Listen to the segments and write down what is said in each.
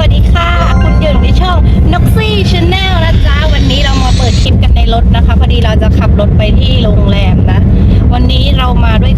วัสดีค่ะ คุณอยู่ในช่องนกซี่ชาแนลนะจ๊ะ วันนี้เรามาเปิดคลิปกันในรถนะคะ พอดีเราจะขับรถไปที่โรงแรมนะ วันนี้เรามาด้วย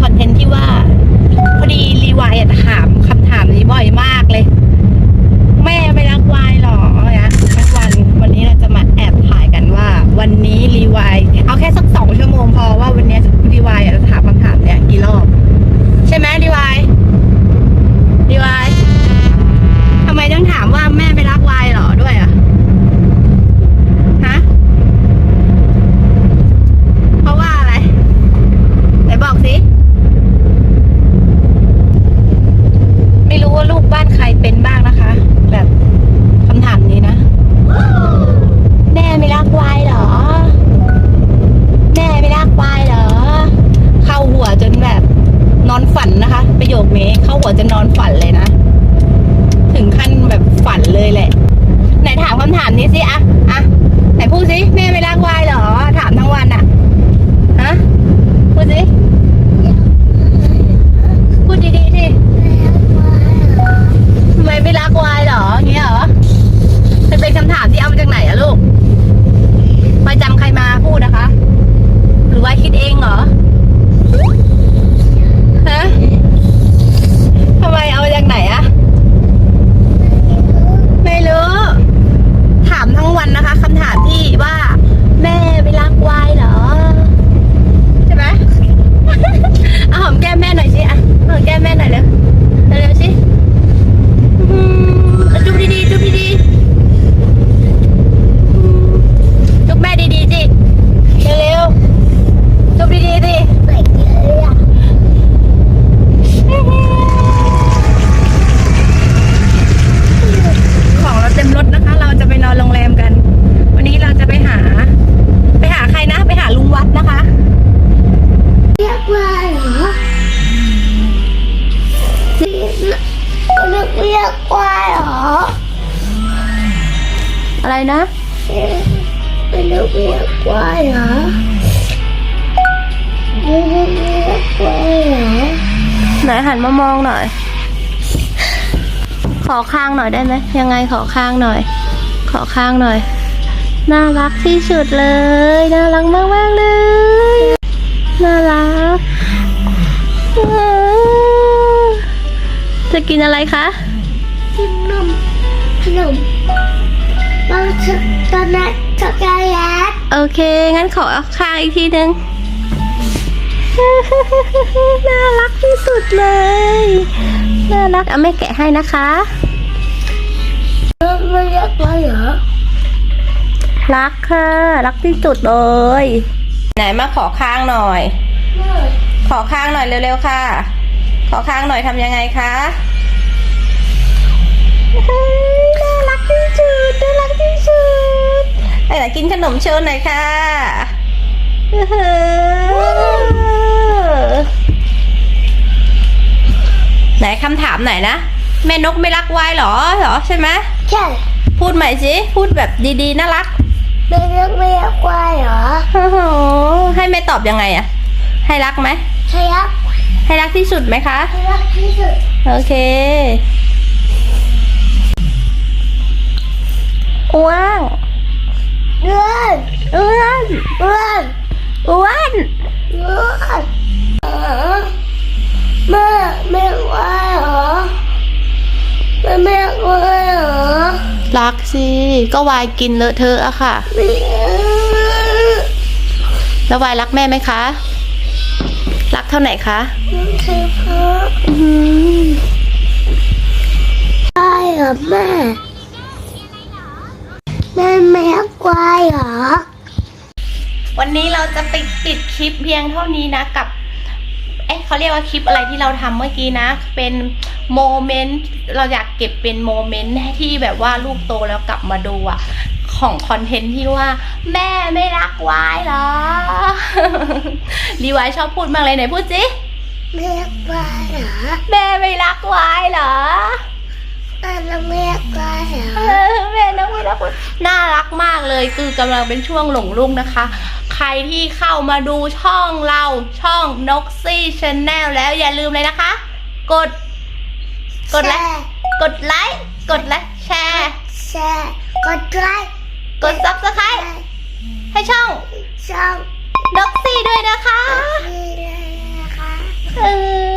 อะไรนะเรียกเรียกว่าเหรอเรียกเรียกว่าเหรอไหนหันมามองหน่อย ขอข้างหน่อยได้ไหมยังไงขอข้างหน่อย ขอข้างหน่อย น่ารักที่สุดเลย น่ารักมากมากๆเลย น่ารักอื้อจะกินอะไรคะ กินนมขนม บางช็อกโกแลตช็อกโกแลตโอเค งั้นขอข้างอีกทีหนึ่งน่ารักที่สุดเลย น่ารักเอาแม่แกะให้นะคะไม่เรียกว่าเหรอ รักค่ะ รักที่สุดเลย ไหนมาขอข้างหน่อย ขอข้างหน่อยเร็วๆค่ะ ขอข้างหน่อยทำยังไงคะ กินขนมเชิญหน่อยค่ะอื้อหือไหนคำถามไหนนะ แม่นกไม่รักวายเหรอเหรอใช่ไหมใช่พูดใหม่สิพูดแบบดีๆน่ารักไม่เรียกไม่เรียกว่าเหรอโอ้โหให้แม่ตอบยังไงอะให้รักไหมใช่ครับให้รักที่สุดไหมคะไม่รักที่สุดโอเค เลื่อนอ้วนเลื่อนเออแม่ไม่ว่าเหรอแม่ไม่ว่าเหรอรักสิ ก็วายกินเลอะเทอะอะค่ะไม่แล้ววายรักแม่ไหมคะ รักเท่าไหนคะใช่พ่ออื้อหือใช่เหรอแม่แม่ไม่ว่าเหรอ วันนี้เราจะไปปิดคลิปเพียงเท่านี้นะกับเอ๊ะเขาเรียกว่าคลิปอะไรที่เราทำเมื่อกี้นะ เป็นโมเมนต์เราอยากเก็บเป็นโมเมนต์ที่แบบว่าลูกโตแล้วกลับมาดูอะของคอนเทนต์ที่ว่า แม่ไม่รักวายเหรอรีวายชอบพูดมากเลยไหนพูดสิไม่ว่าเหรอแม่ไม่รักวายเหรอแม่ไม่ว่าเหรอเออแม่น้องไม่รักวายน่ารักมากเลย คือกำลังเป็นช่วงหลงลุกนะคะใค ใครที่เข้ามาดูช่องเราช่องนกซี่ชาแนลแล้วอย่าลืมเลยนะคะ กด กดไลค์กดไลค์กดไลค์แชร์แชร์กดไลค์กดซับสไครต์ให้ช่องช่องนกซี่ด้วยนะคะเอะ